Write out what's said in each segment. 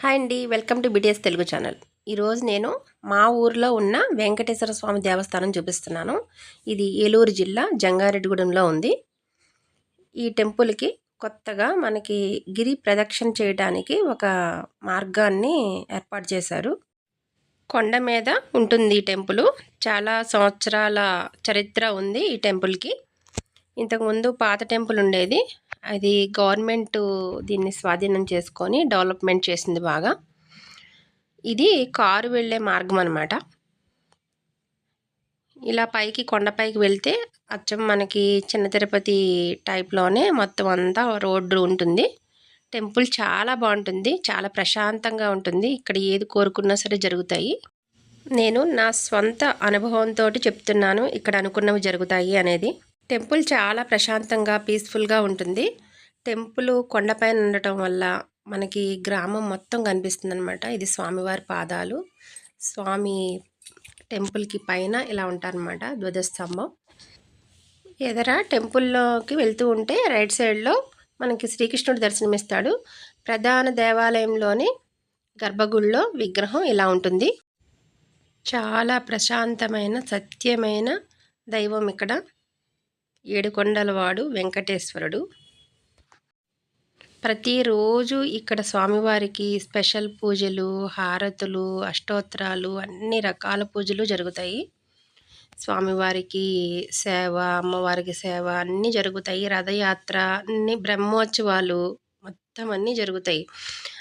Hi అండి welcome to BTS Telugu channel. ఈరోజు నేను మా ఊర్లో ఉన్న వెంకటేశ్వర స్వామి దేవస్థానం చూపిస్తున్నాను. ఇది ఏలూరు జిల్లా జంగారెడ్డిగూడెంలో ఉంది. ఈ టెంపుల్కి కొత్తగా మనకి గిరి ప్రదక్షిణ చేయడానికి ఒక మార్గాన్ని ఏర్పాటు చేశారు. కొండ మీద ఉంటుంది ఈ టెంపుల్. చాలా సంవత్సరాల చరిత్ర ఉంది ఈ టెంపుల్కి. ఇంతకుముందు పాత టెంపుల్ ఉండేది. అది గవర్నమెంట్ దీన్ని స్వాధీనం చేసుకొని డెవలప్మెంట్ చేసింది బాగా. ఇది కారు వెళ్ళే మార్గం అనమాట ఇలా పైకి కొండపైకి వెళ్తే అచ్చం మనకి చిన్న తిరుపతి టైప్లోనే మొత్తం అంతా రోడ్డు ఉంటుంది. టెంపుల్ చాలా బాగుంటుంది. చాలా ప్రశాంతంగా ఉంటుంది. ఇక్కడ ఏది కోరుకున్నా సరే జరుగుతాయి. నేను నా స్వంత అనుభవంతో చెప్తున్నాను. ఇక్కడ అనుకున్నవి జరుగుతాయి అనేది. టెంపుల్ చాలా ప్రశాంతంగా పీస్ఫుల్గా ఉంటుంది. టెంపుల్ కొండపైన ఉండటం వల్ల మనకి గ్రామం మొత్తం కనిపిస్తుంది అనమాట ఇది స్వామివారి పాదాలు. స్వామి టెంపుల్కి పైన ఇలా ఉంటారనమాట ధ్వజస్తంభం. ఎదర టెంపుల్లోకి వెళ్తూ ఉంటే రైట్ సైడ్లో మనకి శ్రీకృష్ణుడు దర్శనమిస్తాడు. ప్రధాన దేవాలయంలోని గర్భగుడిలో విగ్రహం ఇలా ఉంటుంది. చాలా ప్రశాంతమైన సత్యమైన దైవం ఇక్కడ. ఏడుకొండలవాడు వెంకటేశ్వరుడు. ప్రతిరోజు ఇక్కడ స్వామివారికి స్పెషల్ పూజలు హారతులు అష్టోత్తరాలు అన్ని రకాల పూజలు జరుగుతాయి. స్వామివారికి సేవ అమ్మవారికి సేవ అన్నీ జరుగుతాయి. రథయాత్ర అన్ని బ్రహ్మోత్సవాలు మొత్తం అన్నీ జరుగుతాయి.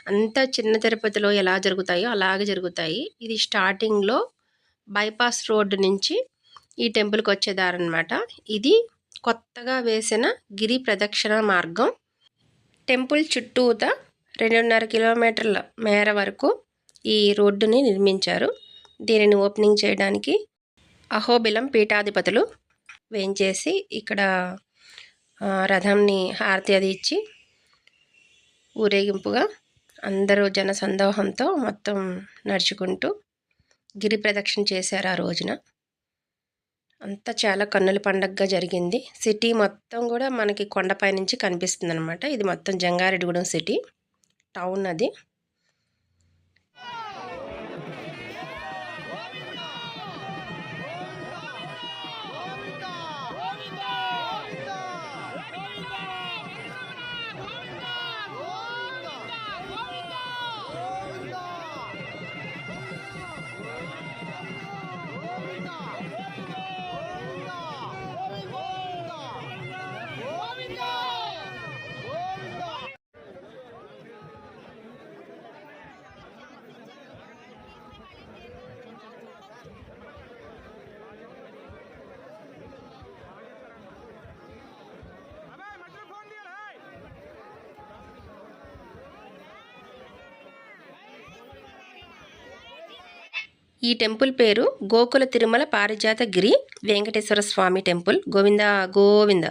అంతా చిన్న తిరుపతిలో ఎలా జరుగుతాయో అలాగే జరుగుతాయి. ఇది స్టార్టింగ్లో బైపాస్ రోడ్డు నుంచి ఈ టెంపుల్కి వచ్చేదారనమాట ఇది కొత్తగా వేసిన గిరి ప్రదక్షిణ మార్గం. టెంపుల్ చుట్టూత రెండున్నర కిలోమీటర్ల మేర వరకు ఈ రోడ్డుని నిర్మించారు. దీనిని ఓపెనింగ్ చేయడానికి అహోబిలం పీఠాధిపతులు వేయించేసి ఇక్కడ రథంని హారతి అది ఇచ్చి ఊరేగింపుగా అందరూ జన సందోహంతో మొత్తం నడుచుకుంటూ గిరి ప్రదక్షిణ చేశారు ఆ రోజున. అంతా చాలా కన్నుల పండగగా జరిగింది. సిటీ మొత్తం కూడా మనకి కొండపై నుంచి కనిపిస్తుంది అనమాట ఇది మొత్తం జంగారెడ్డిగూడెం సిటీ. టౌన్ అది. ఈ టెంపుల్ పేరు గోకుల తిరుమల పారిజాత గిరి వెంకటేశ్వర స్వామి టెంపుల్. గోవింద గోవింద.